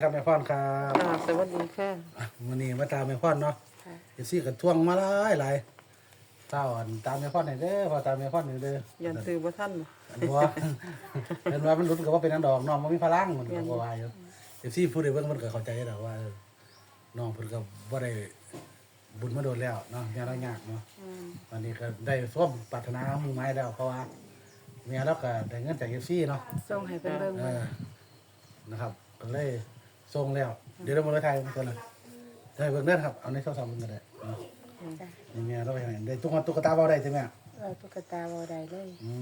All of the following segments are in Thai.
ครับแม่พรครับอ่าสวัสดีค่ะอะ วันนี้มาตามแม่พรเนาะค่ะ เอซี่กันทวงมาหลายหลายเต้าอันตามแม่พรให้เด้อพอตามแม่พรให้เด้อยันซื้อบ่ท่าน อันว่าเห็นว่ามันลุ้นกับว่าเป็นอันดอกน้องมันมีพลังมันก็บ่ว่าอยู่เอซี่พูดได้เบิ่งมันก็เข้าใจแล้วว่าเออน้องเพิ่นก็บ่ได้บุญมาโดนแล้วเนาะยากแล้วยากเนาะวันนี้ก็ได้สมปรารถนามุ่งหมายแล้วเพราะว่าเมียเราก็ได้เงินจากเอซี่เนาะ ส่งให้เพิ่นเบิ่งเออนะครับก็เลย ส่งแล้ว เดี๋ยวเรามาเลยไทยกันนะได้เบิ่งเด้อครับ เอาในโทรศัพท์มึงก็ได้เนาะจ้ะนี่แม่เราไปไหนได้ตุ๊กตาตุ๊กตาเบาได้ใช่ไหมเออตุ๊กตาบ่ได้เลยอื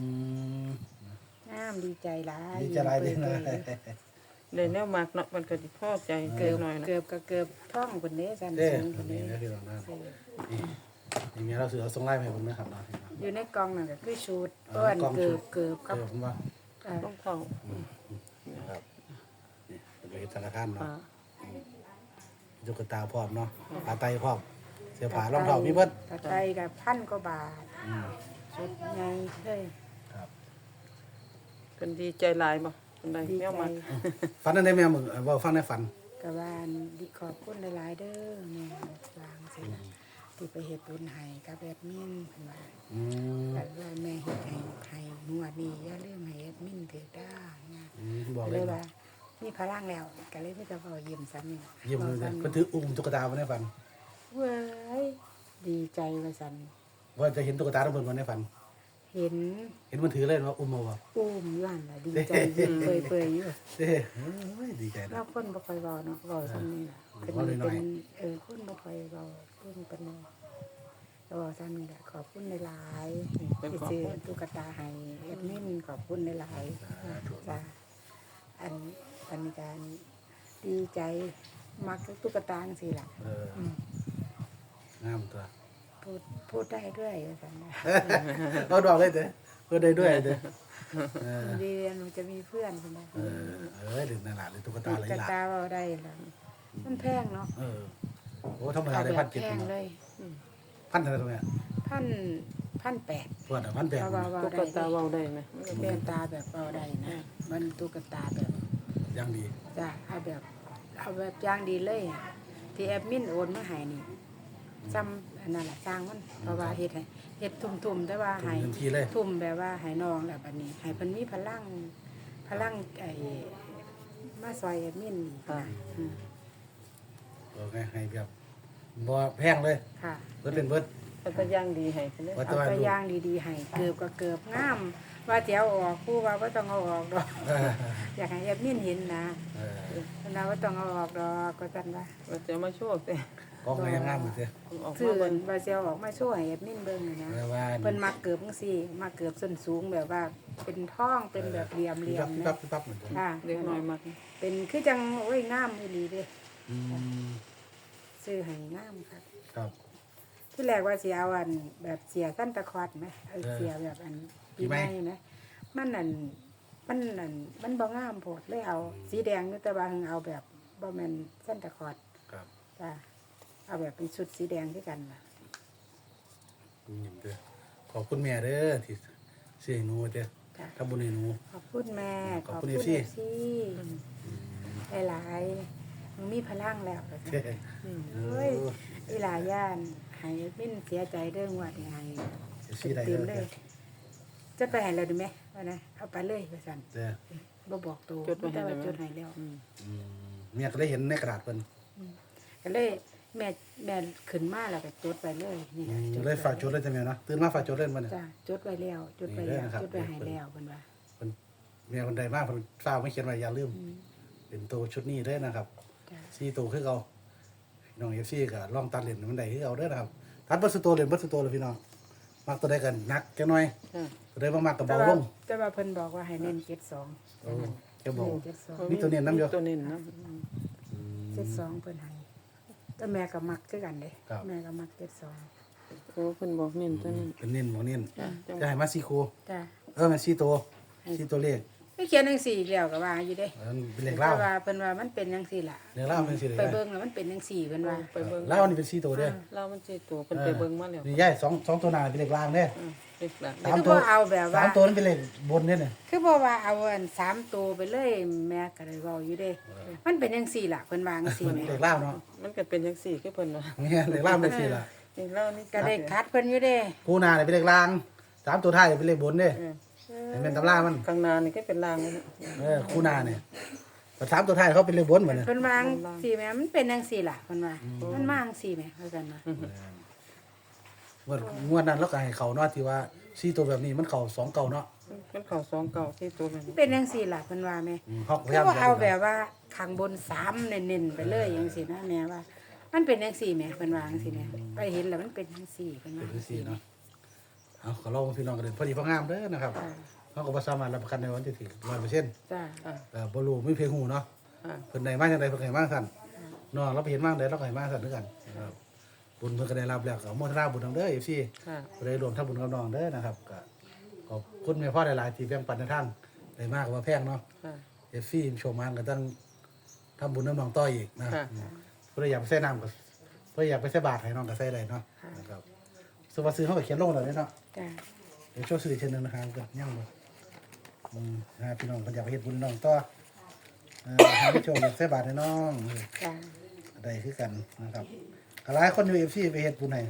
มงามดีใจหลายดีใจหลายเด้อนะเลยแนวมากเนาะมันก็สิพอใจเกินหน่อยนะเกือบก็เกือบท้องเพิ่นเด้สันเด้อสูงเพิ่นนี่เด้นะพี่น้องนะนี่นี่แม่เราเสือส่งไล่มาให้ผมนะครับเนาะอยู่ในกล่องนั่นก็คือชุดเอออ้วนกล่องเกืชุอดบเกือบเอกับอผมว่าเอ่อต้องเข้านะครับนี่ เป็นธนาคารเนาะอ่า ตุ๊กตาพร้อมเนาะผ้าไตรพร้อมเสื้อผ้ารองเท้ามีเบิดตะไคร้ก็พันกว่าบาทอืมชุดใหญ่เลยครับเพิ่นดีใจหลายบ่เพิ่นได้ดีแนวใจมากฝันนั่นได้แม่มึงเออเว่าฟังในฝันก็ว่าดีขอบคุณหลายๆเด้อแม่วางสินะที่ไปเฮ็ดบุญให้กับแอดมินเพิ่นว่าอืมแต่ว่าแม่เฮ็ดให้ให้งวดนี้อย่าลืมให้แอดมินถือได้นะ อืมบอกก็เลเลยยเนาะว่า มีพลังแล้วก็เลยไม่ต้องเอายิ้มซ้ำนี่ยิ้มเลยบอกเพิ่นซ้ำถืออุ้มตุ๊กตาไว้ในฝัน เว้ยดีใจว่าสันว่าจะเห็นตุ๊กตาทั้งหมดในฝัน เห็นเห็นมันถือเลยว่าอุ้มมาบ่อุ้มอยู่หันล่ะดีใจยิ้มเปื่อยๆอยู่เด้เฮ้ยดีใจนะแล้วคนบ่ค่อยเว้าเนาะเว้าซ้ำนี่ล่ะเป็นเว้าน้อยๆ เป็นเออคนบ่ค่อยเว้าเพิ่นเป็นน้อยแล้วเว้าซ้ำนี่แหละขอบคุณหลายๆที่ซื้อตุ๊กตาให้แอดมินขอบคุณหลายๆจ้ะ อันอันนี้การดีใจมักตุ๊กตาจังซี่ล่ะเอออืมงามตัวพูดพูดได้ด้วยว่าสันนะ เอาดอกเลยเด้อเพื่อได้ด้วยเด้อเออดีเรียนมันจะมีเพื่อนคนนะเออเออหรือนั่นล่ะหรือตุ๊กตาอะไรกระล่ะตาเราได้แล้วมันแพงเนาะเออโอ้ธรรมดาเอาได้แบพันบเจ็ดแพงเนาะเลยพันเท่าไหร่ตรงเนี้ยพัน พันแปดพวดอะพันแปดเอาเบาตุ๊ๆกได้ตาเว้าได้ไหมแว่นตาแบบเบาได้นะ มันตุ๊กตาแบบยังดีจะเอาแบบเอาแบบอย่างดีเลยอะที่แอดมินโอนมาให้นี่ซ้ำอันนั้นแหละจ้างมันเพราะว่าเฮ็ดให้เฮ็ดทุ่มๆแต่ว่าถึงให้ทันทีเลย ทุ่มแบบว่าให้น้องแบบอันนี้ให้เพิ่นมีพลัง พลังไอ้มาซอยแอดมินนี่นะอืมโอเคให้แบบบ่แพงเลยค่ะ เบิดเป็นเบิด เพิ่นก็ย่างดีให้เพิ่นเด้ว่าเอาแต่ว่าไปลูกย่างดีๆให้เกือบก็เกือบงาม ว่าเดี๋ยวเอาออกผู้ว่าบ่ต้องเอาออกดอก เอออยากให้แอดมินเห็นนะเออเพิ่นว่าบ่ต้องเอาออกดอกก็ซั่นว่าว่าจะมาโชว์แต่กองก็ยังงามอยู่เด้อออกซื้มาอเบิ่งว่าสิเอาออกมาโชว์ให้แอดมินเบิ่งน่ะนะแปลว่าเพิ่นมักเกือบจังซี่มักเกือบส้นสูงแบบว่า เป็นท่องเป็นแบบเหลี่ยมพี่ๆปั๊บพี่นะปั๊บพี่ปั๊บเหมือนกันค่ะเด็กน้อยมากเป็นคือจังโอ้ยงามอีหลีเด้อืมซื้อให้งามครับครับ ที่แรกว่าสิเอาอัน แบบเสียสั้นตะคอดไหมเอาเออเสียแบบอันปีใหม่ไหมมันนั่นมันนั่นมันบ่งามโพดเลยเอา สีแดงนี่แต่ว่าเอาแบบบ่แม่นสั้นตะคอดครับจ้ะเอาแบบเป็นชุดสีแดงด้วยกันล่ะยิ้มเด้อขอบคุณแม่เด้อที่เสียให้หนูเด้อจ้ะทำบุญให้หนูขอบคุณแม่ขอบคุณข FC หลายๆมึงมีพลังแล้วว่าซั่นเฮ้ยเฮ้ยอีหลายย่าน ให้มินเสียใจเรื่องว่าที่ให้เสียชีได้ตื่นเด้เลอยจะไปให้เราดีไหมว่านะเอาไปเลยว่าซั่นเด้อบ่บอกตัวจดไว้ให้แต่ได้ว่าไหมจดให้แล้ว อืมอืมแม่ก็ได้เห็นในกระดาษเพิ่นก็เลยแม่แม่ขึ้นมาแล้วก็จดไปเลยนี่อืนะมจดเลยฝากจดเลยจ้ะแม่เนาะตื่นมาฝากจดเล่นมาเนี่ย จ้ะจดไว้แล้วจดไว้นี่แล้วเด้อนะครับ จดไว้ให้แล้วเพิ่นว่าเพิ่นแม่คนใดมากเพิ่นฝากไม่เขียนไว้อย่าลืมเป็นตัวชุดนี้เด้อนะครับจ้ะสี่ตัวคือเก่าพี่ น้อง FC ก็ลองตัดเหรียญมันได้คือเอาเด้อนะครับตัดเบ่สุดตัวเหรียญเบ่สุดตัวเลยพี่น้องมักตัวใดกันนักแค่น้อยอ่าตัวใดบ่มักก็แต่เบาว่าลงแต่ว่าเพิ่นบอกว่าให้เน้นเจ็ดสองโอ้จะบอกเน้นเจ็ดสองมีตัวเน้นนำอยู่มีตัวเน้นนำเจ็ดสองเพิ่นให้แต่แม่ก็มักคือกันเด้ครับ แม่ก็มักเจ็ดสองโอ้เพิ่นบอกเน้นตัวนี้เป็นเน้นบ่เน้นจ้ะจังจะให้มาสี่คู่จ้ะเออมันสี่ตัวสี่ตัวเลข ไม่เขียนจังสี่อีกแล้วก็ว่าอยู่เด้เออเป็นเลขแต่เล่าว่าเพิ่นว่ามันเป็นจังสี่ล่ะ เลขเล่าเป็นสี่เลยไปเบิ่งแล้วมันเป็นจังสี่เพิ่นว่า ไปเบิ่งเล่านี่เป็นสี่ตัวเด้อเรามันสิตัวเพิ่นไปเบิ่งมาแล้วนี่ย่ายสองสองตัวหน้าเป็นเลขล่างเด้อเด็กหลังสามคือตัวบ่เอาแบบสาว่ามตัวนั้นเป็นเลขบนเนี่ยเนี่ยคือบ่ว่าเอาอันสามตัวไปเลยแม่ก็เลยเว้าอยู่เด้ มันเป็นจังซี่ล่ะเพิ่นว่าจังซี่แม่เลขล่าวเนาะมันก็เป็นจังซี่คือเพิ่นว่าเนี่ยเลขล่าวเป็นสี่ละเด็กเล่านี่ก็ได้คัดเพิ่นอยู่เด้ คู่หนาเนี่ยเป็นเลขล่างสามตัวท้ายเป็นเลขบนเด้เออ เห็นเป็นตำรามันข้างหน้านี่ก็เป็นลางเลยนะเออคู่หนาเนี่ยแต่สามตัวท้ายเขาเป็นเลขบนเหมือนเนี่ยเพิ่นว่าจังซี่แม่มันเป็นจังซี่ล่ะเพิ่นว่ามันมาจังซี่แม่ว่าซั่นว่างวดงวดนั้นแล้วก็ให้เขาเนาะที่ว่าสี่ตัวแบบนี้มันเข่าสองเก่าเนาะมันเข้าสองเก่าที่ตัวมันมันเป็นจังซี่ล่ะเพิ่นว่าแม่อืมเขาพคืยายามอว่าเอาแบบว่าข้างบนสามเน้นๆไปเลยจังซี่นะแม่ว่า มันเป็นจังซี่แม่เพิ่นว่าจังซี่แม่ไปเห็นแล้วมันเป็นจังซี่เพิ่นเป็ว่านจังสี่ซี่เนาะ เอาขอลองพี่น้องกันเลยพอดีพองามเด้อนะครับจ้าเขาก็บ่สามารถรับประกันในวันที่ถึงร้อยเปอร์เซ็นต์จ้าอ่าแต่บ่รู้ไม่เพียงหูเนาะอ่าเพิ่นได้มาจังไดเพิ่นให้มาสั่นน้องเราไปเห็นมาจังไดเราก็ให้มาสั่นด้วยกันนะครับบุญเพิ่นก็ได้รับแล้วก็อนุโมทนาบุญนำเด้อ FC ค่ะ บ่ได้รวมทั้งบุญกับน้องเด้อนะครับก็ขอบคุณแม่พ่อหลายๆที่แบ่งปันในทางได้มากกว่าแพงเนาะ ค่ะ FC ชมงานก็ต้องทำบุญน้ำน้องต่ออีกนะค่ะ เพื่ออยากไปใส่น้ำก็เพื่ออยากไปใส่บาตรให้น้องก็ใส่ได้เนาะนะครับ ส่วนว่าซื้อเขาก็เขียนลงแล้วเนาะจ้าเดี๋ยวช่วยซื้ออีกเช่นหนึงนะครับก็ยังบ่อืมนะพี่น้องคนอยากไปเฮ็ดบุญน้องต่อเอ่อหาไปโชว์อยากใส่บาตรให้น้องเออจ้าได้คือกันนะครับก็หลายคนอยู่ FC ไปเฮ็ดบุญให้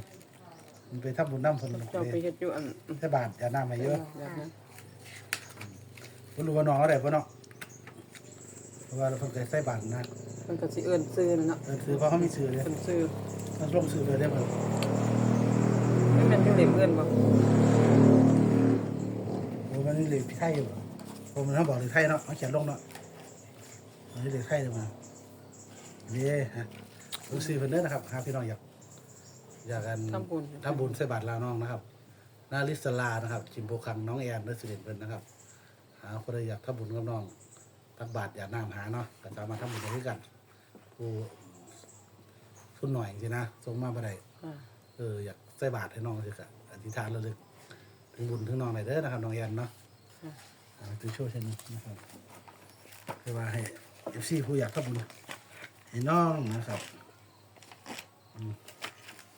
มันไปทำบุญน้ำเพิ่นเจ้าไปเฮ็ดอยู่อันใส่บาตรอย่าน้ำให้เยอะแบบนั้นบ่รู้ว่าน้องเอาได้บ่เนาะเพราะว่าเพิ่นเคยใส่บาตรนะมันก็สิเอิ้นซื้อนั่นเนาะเออคือเพราะเขามีชื่อเลยเพิ่นซื้อมันลงชื่อเลยได้บ่ไม่แม่นจัง เด็กเอิ้นบ่โอ้มันนี่เลยไทยอยู่ผมมันเขาบอกเลยไทยเนาะเขาเขียนลงเนาะอันนี้เลยไทยเลยมานี่ฮะลูกซีเพิ่นเด้อนะครับหาพี่น้องอยากอยากกันทำบุญ ทำบุญใส่บาตรลาวน้องนะครับนาลิสลานะครับจิมโบคังน้องแอนเด้อสิเด่นเพิ่นนะครับหาคนใดอยากทำบุญกับน้องตักบาตรอยากน้ำหาเนาะก็สามารถทำบุญได้ด้วยกันผู้ทุนหน่อยจริงๆนะส่งมาบ่ได้ค่ะเอออยากใส่บาตรให้น้องสิกะอ ธิษฐานระลึกถึงบุญถึงน้องหน่อยเด้อนะครับน้องแอนเนาะค่ะอ่าถึงโชว์เช่นนี้นะครับคือว่าให้เอฟซีผู้อยากทำบุญให้น้องนะครับ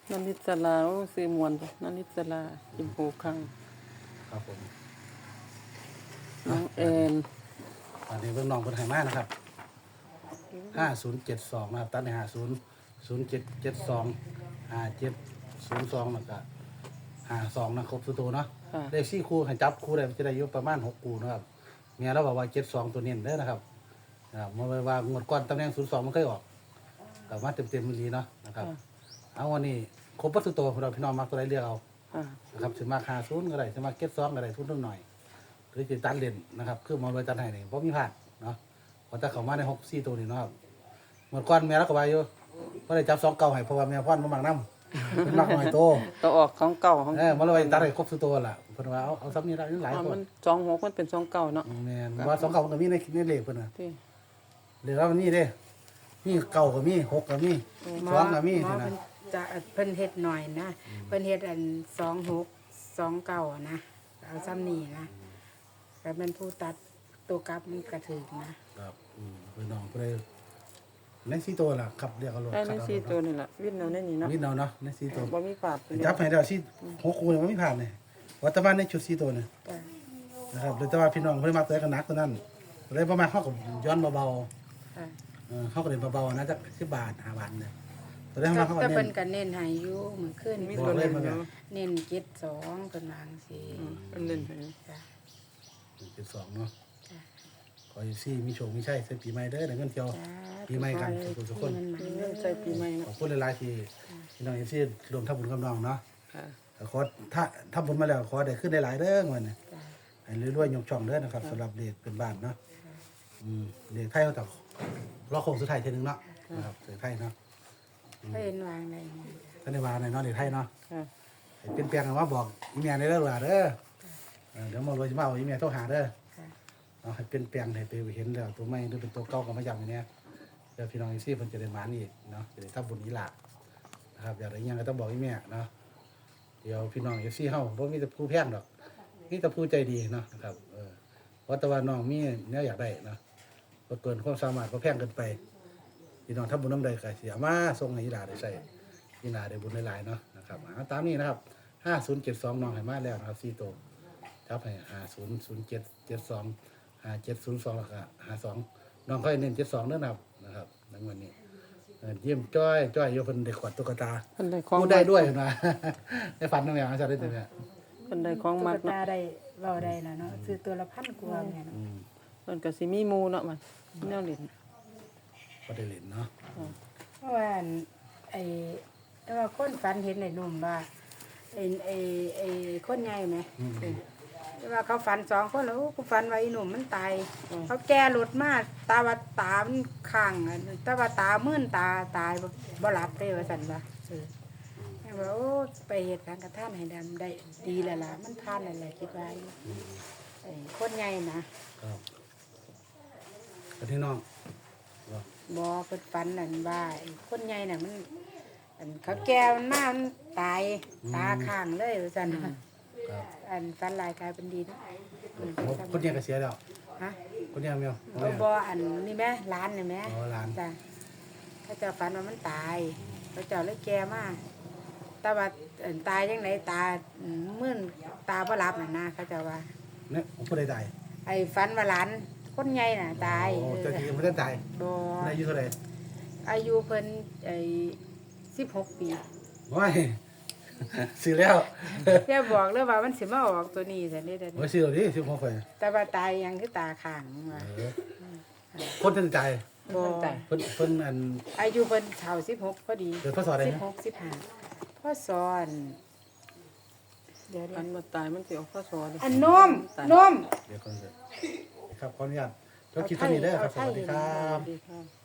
นันนิสลาโอ้ซื้อมวนบ่นันนิสลากิมโปคังครับผมน้องแอนตอนนี้เบิ่งน้องคนไทยมากนะครับห้าศูนย์เจ็ดสองนะครับตัดในห้าศูนย์ศูนย์เจ็ดเจ็ดสองห้าเจ็ดศูนย์สองแล้วก็ ห้าสองนะครบสุดตัวเนาะค่ะ เลขสี่คู่ให้จับคู่ได้จะได้อยู่ประมาณหกคู่นะครับเมียเราบอกว่าเจ็ดสองตัวเน้นเด้อนะครับนะครับเมื่อว่างวดก่อนตำแหน่งศูนย์สองมันเคยออกแต่ว่าเต็มเต็มๆมิลีเนาะนะครับ เอาวันนี้ครบวัตถุตัวของเราพี่น้องมักตัวใดเลือกเอา ค่ะนะครับสิมาคาศูนย์ก็ได้สิมาเก็ตซองก็ได้ทุนนิดหน่อย หรือจะตัดเลนนะครับ คือหมอเลยตัดให้นี่เพราะมีพลาดเนาะพอถ้าเขามาในหกสี่ตัวนี่เนาะครับเมื่อก่อนแม่รักกับไปอยู่ก็ได้จับสองเก่าให้เพราะว่าแม่พ่อนมามักน้ำ เป็นมักหน่อยโตก็ออกของเก่าของเออมาเลยตัดให้ครบสุดตัวล่ะเพิ่นว่าเอาเอาซ้ำนี้ละนี่หลายอ๋อคมันนสองหกมันเป็นสองเก่าเนาะแม่นว่าสองเก่ามันก็มีในในเลขเพิ่นน่ะที่เลขแล้วมันมีเด้มีเก่าก็มีหกก็มีหมสองก็มีหมอสินะเพิ่นจะเพิ่นเฮ็ดหน่อยนะเพิ่นเฮ็ดอันสองหกสองเก้าอะนะเอาซ้ำนี่นะแต่เป็นผู้ตัดตัวกลับมันกระถึกนะครับอืมเพิ่นน้องเพิ่นเลย ในสี่ตัวล่ะครับเรียกเอารถได้ขัในดเอาสี่รถตัวนี่ล่ะวิ่งเอาในนี่เนาะนิดเนาเนาะในสี่ตัวบ่มีปาดตัวเดียจัวบให้แล้วสิหกคู่เนี่ยมันไม่ผ่านเลยวัตถุในชุดสี่ตัวเนี่ยจ้ะนะครับเลยแต่ว่าพี่น้องเพิ่นมาเตะกันหนักตัวนั้นเลยประมาณเขากับย้อนเบาค่ะๆเออเขาก็เล่นเบาๆนะจักสิบบาทห้าบาทเนี่ยตอนแรกแต่มาเขาก็แต่เน้เพิ่นนก็เน้นให้อยู่เหมือนขึ้นมีบตัอวกเลเล่ยนมันเนาะเน้นเจ็ดสองเพิ่นวาจังสิอืมเป็นเล่นไปจ้ะเป็นสองเนาะจ้ะ ขออีซี่มีโชคมีชัยเสร็จปีใหม่เด้อเดี๋ยวเงินเที่ยวจ้ะปีใหม่กันขอให้ทุกๆคนปีมันอืๆมเด้อใส่ปีใหม่ขเนาะอบคุณหลายๆที่พี่น้องเอฟซีรวมทำบุญกับน้องเนาะค่ะแต่ขอถ้าทำบุญมาแล้วขอได้ขึ้นได้หลายเด้อวันนี้จ้ะให้รวยๆยกช่องเด้อนะครับสำหรับเด็กเป็นบ้านเนาะอืมเด็กไทยเขาแต่รอโค้งสุดท้ายเทีนึงเนาะนะครับเด็กไทยเนาะเพิ่นวางได้ไงท่านในวาในเนาะเด็กไทยเนาะค่ะให้เปลี่ยนแปลงกันว่าบอกอีเมียในเรื่องว่าเด้อเออเดี๋ยวมารวยจะมาเอาอีเมียโทรหาเด้อค่ะ เอาให้เปลี่ยนแปลงให้ไปเห็นแล้วตัวไม้หรืเป็นตัวเก่าก็มาย้ำอย่างนี้เดี๋ยวพี่น้องอีซี่มันจะได้มานอีกเนาะจะได้ทับบุญนี้ล่ะนะครับอยากได้หยังก็ต้องบอกอีแม่เนาะเดี๋ยวพี่น้องอีซี่เฮาเพราะมีแต่ผู้แพงดอกมีแต่ผู้ใจดีเนาะนะครับเออเพราะแต่ว่าน้องมีเนี่ยอยากได้เนาะบ่เกินความสามารถก็แพงเกินไปพี่น้องทับบุญน้ำใดก็สิเอามาส่งให้อีหาได้ใส่อีหาได้บุญหลายเนาะนะครับเอาตามนี้นะครับห้าศูนย์เจ็ดสองน้องหายมาแล้วนะครับ4โตครับให้าศูนย์ศูนย์เจ็ดเจ็ดสอง ห้าเจ็ดศูนย์สองแล้วก็ห้าสองน้องค่อยเน้นเจ็ดสองเด้อนะครับนะครับในวันนี้เออเยี่ยมจ้อยจ้อยโยคนเด็กขวัญตุ๊กตาเพิ่นได้ของพูดได้ด้วยนะในฝันนั่นเองอาจารย์ได้ไหมเพิ่นได้ของตุ๊มักกเนาะตาได้เว้าได้แล้วเนาะซื้อตัวละพันกว่าเนี่ยเนาะอืมเพิ่นก็สิมีหมู่เนาะมันแนวเล่นก็ได้เล่นเนาะเพราะว่าอันไอ้แต่ว่าคนฝันเห็นไอ้หนุ่มว่าไอ้ไอ้ไอ้คนใหญ่ไหมอืม แต่ว่าเขาฝันสองคนแล้วกูฝันว่าไอ้หนุ่มมันตายเขาแก้รถมาตาว่าตามันข้างอะแต่ว่าตามื่นตาตายบ่บ่หลับเลยว่าสันว่าเออแม่ว่าโอ้ไปเหตุการณ์กระท่านให้ดำได้ดีแล้วล่ะมันผ่านแล้วแหละคิดว่าอยู่ไอ้คนใหญ่นะครับไปที่น้องว่าบอเปิดฟันนั่นว่าไอ้คนใหญ่น่ะมันอันเขาแก้มันมามันตายตาข้างเลยว่าซั่น ครับอันฟันลายกลายเป็นดีนะโอ้คนเนี้ยก็เสียแล้วฮะคนเนี้ยเมียวเอาบออันนี่แม่ร้านนี่แม่อ๋อหลาน จ้ะเขาเจะฟันว่ามันตายเขาเจ้าเลยแก่มาแต่ว่าอันตายยังไงตาอืมมื่นตาบ่รับน่ะนะเขาเจะว่า เนี่ยผมพูดได้ตายไอ้ฟันว่าหลานคนใหญ่น่ะตายโอ้เอเจ้าอที่ยังไม่ได้ตายบอคนอายุเท่าไหร่อายุเพิ่นไอ้สิบหกปีว้าย ซื้อแล้วอย่าบอกเลยว่ามันสิมาออกตัวนี้แต่นี่แต่โอ้นี่ยซื้อแล้วดิซื้อของข่อยแต่ว่าตายยังคือตาข้างว่าเออคนทันใจบ่เพิ่นเพิ่นอันอายุเพิ่นเฒ่าสิบหกพอดีเดี๋ยวพ่อสอนอะไรสิบนะหกสิบห้าพ่อสอน เดี๋ยวเดี๋ยอัวนบ่ตายมันสิออกพศเด้อันนมนมเดี๋ยวก่อนเถอะครับขออนุญาตเจ้าคิดเท่านี้เด้อครับสวัสดีครับสวัสดีครับ